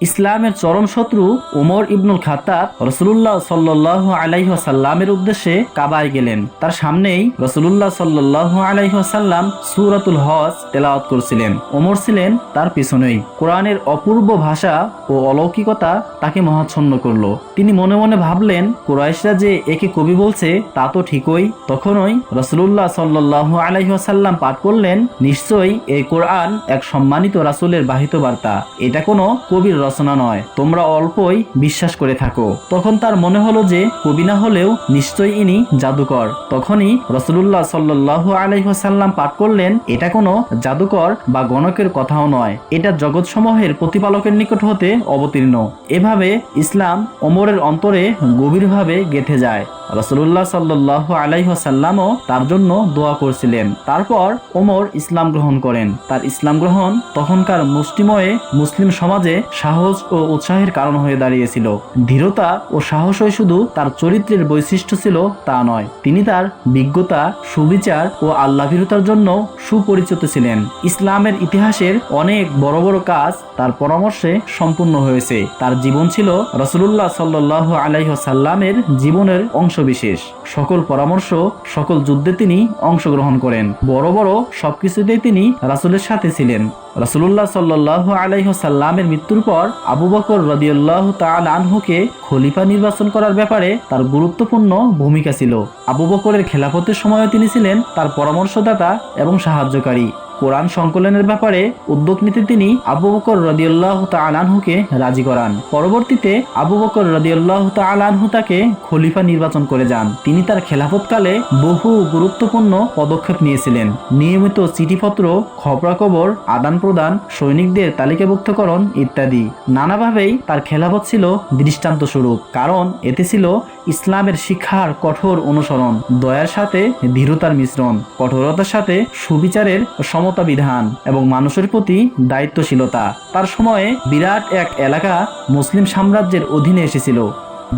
ইসলামের চরম শত্রু ওমর ইবনুল খাত্তাব রসুল্লাহ সাল্লাহ আলাইসাল্লামের উদ্দেশ্যে কাবায় গেলেন। তার সামনেই রসুল্লাহ সাল্লাহ আলাইসাল্লাম সুরাতুল হজ তেলাওয়াত করছিলেন। ওমর ছিলেন তার পিছনেই। কোরআনের অপূর্ব ভাষা ও অলৌকিকতা তাকে মহাচ্ছন্ন করল। তিনি মনে মনে ভাবলেন, কুরাইশরা যে একে কবি বলছে, তা তো ঠিকই। তখনই রসুল্লাহ সাল্লাহ আলাইসাল্লাম পাঠ করলেন, নিশ্চয়ই এই কোরআন এক সম্মানিত রাসুলের বাহিত বার্তা। এটা কোনো কবির রচনা নয়। তোমরা অল্পই বিশ্বাস করে থাকো। তখন তার মনে হলো যে কবি না হলেও নিশ্চয়ই ইনি জাদুকর। তখনই রসুল্লাহ সাল্লাহ আলাইসাল্লাম পাঠ করলেন, এটা কোনো জাদুকর বা গণকের কথাও নয়। এটা জগৎসমূহের প্রতিপালকের নিকট হতে অবতীর্ণ। এভাবে ইসলাম অমরের অন্তরে গভীরভাবে গেঁথে যায়। রসুল্লাহ সাল্লাহ আলাইসাল্লামও তার জন্য দোয়া করছিলেন। তারপর ওমর ইসলাম গ্রহণ করেন। তার ইসলাম গ্রহণ তখনকার মুষ্টিময়ে মুসলিম সমাজে সাহস ও উৎসাহের কারণ হয়ে দাঁড়িয়েছিল। ধীরতা ও সাহসই শুধু তার চরিত্রের বৈশিষ্ট্য ছিল তা নয়, তিনি তার বিজ্ঞতা, সুবিচার ও আল্লাভীরতার জন্য সুপরিচিত ছিলেন। ইসলামের ইতিহাসের অনেক বড় বড় কাজ তার পরামর্শে সম্পূর্ণ হয়েছে। তার জীবন ছিল রসুল্লাহ সাল্লাহ আলাইসাল্লামের জীবনের অংশবিশেষ সকল পরামর্শ, সকল যুদ্ধে তিনি অংশগ্রহণ করেন। বড় বড় সবকিছুতেই তিনি রাসুলের সাথে ছিলেন। রসুল্লাহ সাল্লাহ আলাইসাল্লামের মৃত্যুর পর আবু বকর রদিউল্লাহ তাল আনহুকে খলিফা নির্বাচন করার ব্যাপারে তার গুরুত্বপূর্ণ ভূমিকা ছিল। আবু বকরের খেলাফতের সময়ও তিনি ছিলেন তার পরামর্শদাতা এবং সাহায্যকারী। কোরআন সংকলনের ব্যাপারে উদ্যোগ নিতে তিনি আবু বকর রদিউল্লাহ তালানহুকে রাজি করান। পরবর্তীতে আবু বকর রদিউল্লাহ তালানহু তাকে খলিফা নির্বাচন করে যান। তিনি তার খেলাফতকালে বহু গুরুত্বপূর্ণ পদক্ষেপ নিয়েছিলেন। নিয়মিত চিঠিপত্র, খবরাখবর আদান প্রদান সৈনিকদের তালিকাভুক্তকরণ ইত্যাদি। নানাভাবেই তার খেলাফত ছিল দৃষ্টান্ত স্বরূপ কারণ এতে ছিল ইসলামের শিক্ষার কঠোর অনুসরণ, দয়ার সাথে ধীরতার মিশ্রণ, কঠোরতার সাথে সুবিচারের সমতা বিধান এবং মানুষের প্রতি দায়িত্বশীলতা। তার সময়ে বিরাট এক এলাকা মুসলিম সাম্রাজ্যের অধীনে এসেছিল।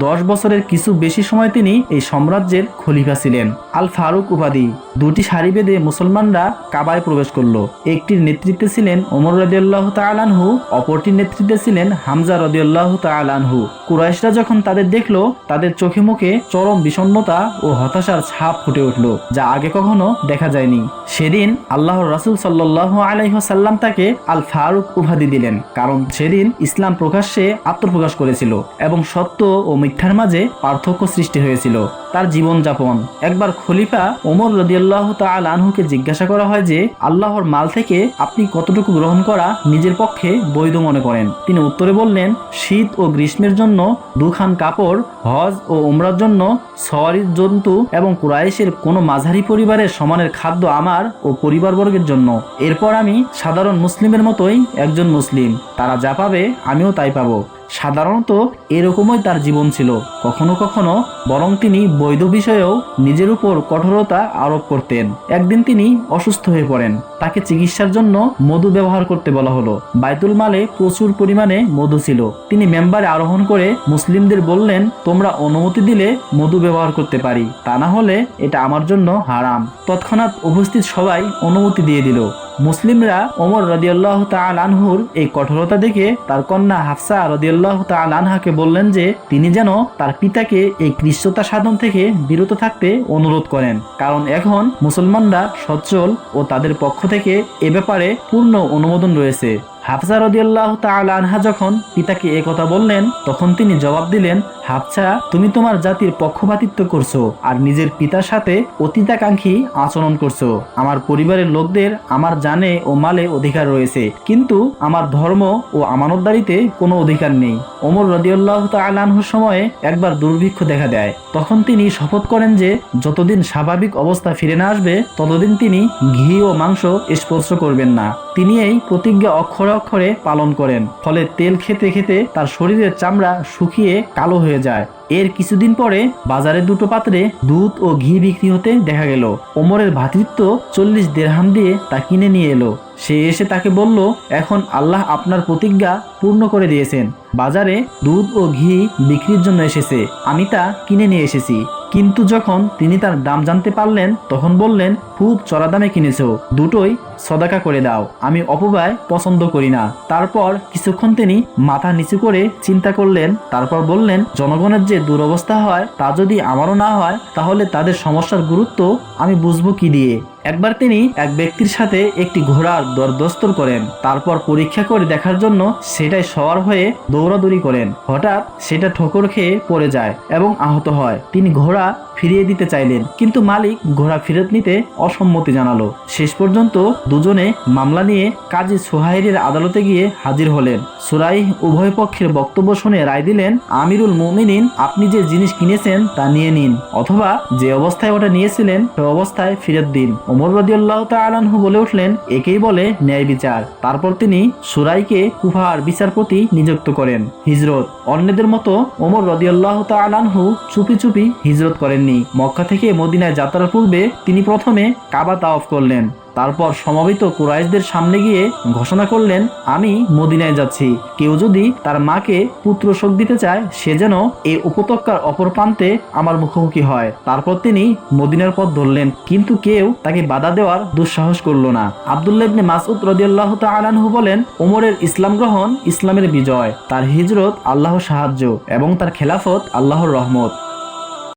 দশ বছরের কিছু বেশি সময় তিনি এই সাম্রাজ্যের খলিফা ছিলেন। আল ফারুক উপাধি। দুটি সারি বেঁধে মুসলমানরা কাবায় প্রবেশ করল। একটির নেতৃত্বে ছিলেন ওমর রদিয়াল্লাহ তালানহু অপরটির নেতৃত্বে ছিলেন হামজা রদিয়াল্লাহ তালানহু কুরাইশরা যখন তাদের দেখল, তাদের চোখে মুখে চরম বিষণ্ণতা ও হতাশার ছাপ ফুটে উঠল, যা আগে কখনো দেখা যায়নি। সেদিন আল্লাহর রাসুল সাল্লাহ আলাইসাল্লাম তাকে আল ফারুক উপাধি দিলেন, কারণ সেদিন ইসলাম প্রকাশ্যে আত্মপ্রকাশ করেছিল এবং সত্য ও মিথ্যার মাঝে পার্থক্য সৃষ্টি হয়েছিল। তার জীবনযাপন। একবার খলিফা ওমর রদিয়াল্লাহ তাল আনহুকে জিজ্ঞাসা করা হয় যে, আল্লাহর মাল থেকে আপনি কতটুকু গ্রহণ করা নিজের পক্ষে বৈধ মনে করেন? তিনি উত্তরে বললেন, শীত ও গ্রীষ্মের জন্য দুখান কাপড়, হজ ও উমরার জন্য সওয়ারির জন্তু এবং কুরাইশের কোনো মাঝারি পরিবারের সমানের খাদ্য আমার ও পরিবারবর্গের জন্য। এরপর আমি সাধারণ মুসলিমের মতোই একজন মুসলিম। তারা যা পাবে, আমিও তাই পাবো। সাধারণত এরকমই তার জীবন ছিল। কখনো কখনো বরং তিনি বৈধ বিষয়েও নিজের উপর কঠোরতা আরোপ করতেন। একদিন তিনি অসুস্থ হয়ে পড়েন। তাকে চিকিৎসার জন্য মধু ব্যবহার করতে বলা হলো। বাইতুল মালে প্রচুর পরিমাণে মধু ছিল। তিনি মেম্বারে আরোহণ করে মুসলিমদের বললেন, তোমরা অনুমতি দিলে মধু ব্যবহার করতে পারি। তা না হলে এটা আমার জন্য হারাম। তৎক্ষণাৎ উপস্থিত সবাই অনুমতি দিয়ে দিল। মুসলিমরা ওমর রদিয়াল্লাহ আনহুর এই কঠোরতা দেখে তার কন্যা হাফসা রদিয়াল্লাহ আনহাকে বললেন যে, তিনি যেন তার পিতাকে এই কৃষ্ণতা সাধন থেকে বিরত থাকতে অনুরোধ করেন। কারণ এখন মুসলমানরা সচ্ছল ও তাদের পক্ষ থেকে এ ব্যাপারে পূর্ণ অনুমোদন রয়েছে। হাফসা রদিয়াল্লাহ আনহা যখন পিতাকে কথা বললেন, তখন তিনি জবাব দিলেন হাফসা তুমি তোমার জাতির পক্ষপাতিত্ব করছ আর নিজের পিতার সাথে অতীতাকাঙ্ক্ষী আচরণ করছ। আমার পরিবারের লোকদের আমার জানে ও মালে অধিকার রয়েছে, কিন্তু আমার ধর্ম ও আমানতদারিতে কোনো অধিকার নেই। ওমর রদিয়াল্লাহ তালানহুর সময়ে একবার দুর্ভিক্ষ দেখা দেয়। তখন তিনি শপথ করেন যে, যতদিন স্বাভাবিক অবস্থা ফিরে না আসবে, ততদিন তিনি ঘি ও মাংস স্পর্শ করবেন না। তিনি এই প্রতিজ্ঞা অক্ষরে অক্ষরে পালন করেন, ফলে তেল খেতে খেতে তার শরীরের চামড়া শুকিয়ে কালো হয়ে যায়। এর কিছুদিন পরে বাজারে দুটো পাত্রে দুধ ও ঘি বিক্রি হতে দেখা গেল। ওমরের ভাতৃত্ব চল্লিশ দেড়হাম দিয়ে তা কিনে নিয়ে এলো। সে এসে তাকে বলল, এখন আল্লাহ আপনার প্রতিজ্ঞা পূর্ণ করে দিয়েছেন। বাজারে দুধ ও ঘি বিক্রির জন্য এসেছে। আমি তা কিনে নিয়ে এসেছি। কিন্তু যখন তিনি তার দাম জানতে পারলেন, তখন বললেন, খুব চড়া দামে কিনেছ। দুটোই সদাকা করে দাও, আমি অপব্যয় পছন্দ করি না। তারপর কিছুক্ষণ তিনি মাথা নিচু করে চিন্তা করলেন, তারপর বললেন, জনগণের যে দুরবস্থা হয় তা যদি আমারও না হয়, তাহলে তাদের সমস্যার গুরুত্ব আমি বুঝব কি দিয়ে? একবার তিনি এক ব্যক্তির সাথে একটি ঘোড়ার দরদস্তর করেন, তারপর পরীক্ষা করে দেখার জন্য সেটাই সওয়ার হয়ে দৌড়াদৌড়ি করেন। হঠাৎ সেটা ঠোকর খেয়ে পড়ে যায় এবং আহত হয়। তিনি ঘোড়া ফিরিয়ে দিতে চাইলেন। কিন্তু মালিক ঘোড়া ফেরত নিতে অসম্মতি জানালো। শেষ পর্যন্ত দুজনে মামলা নিয়ে কাজী সোহাইরের আদালতে গিয়ে হাজির হলেন। সুরাই উভয় পক্ষের বক্তব্য শুনে রায় দিলেন, আমিরুল মুমিনিন, আপনি যে জিনিস কিনেছেন তা নিয়ে নিন, অথবা যে অবস্থায় ওটা নিয়েছিলেন সে অবস্থায় ফেরত দিন। ওমর রদিয়াল্লাহ তালানহু বলে উঠলেন, একেই বলে ন্যায় বিচার। তারপর তিনি সুরাইকে কুফার বিচারপতি নিযুক্ত করেন। হিজরত। অন্যদের মতো ওমর রদিয়াল্লাহ তালানহু চুপি চুপি হিজরত করেননি মক্কা থেকে মদিনায় যাত্রার পূর্বে তিনি প্রথমে কাবা তাওয়াফ করলেন। তারপর সমবেত কুরাইশদের সামনে গিয়ে ঘোষণা করলেন, আমি মদিনায় যাচ্ছি। কেউ যদি তার মাকে পুত্র শোক দিতে চায়, সে যেন এই উপত্যকার অপর প্রান্তে আমার মুখোমুখি হয়। তারপর তিনি মদিনার পথ ধরলেন, কিন্তু কেউ তাকে বাধা দেওয়ার দুঃসাহস করল না। আবদুল্লাহ ইবনে মাসউদ রাদিয়াল্লাহু তাআলাহু বলেন, ওমরের ইসলাম গ্রহণ ইসলামের বিজয়। তার হিজরত আল্লাহর সাহায্য এবং তার খেলাফত আল্লাহর রহমত।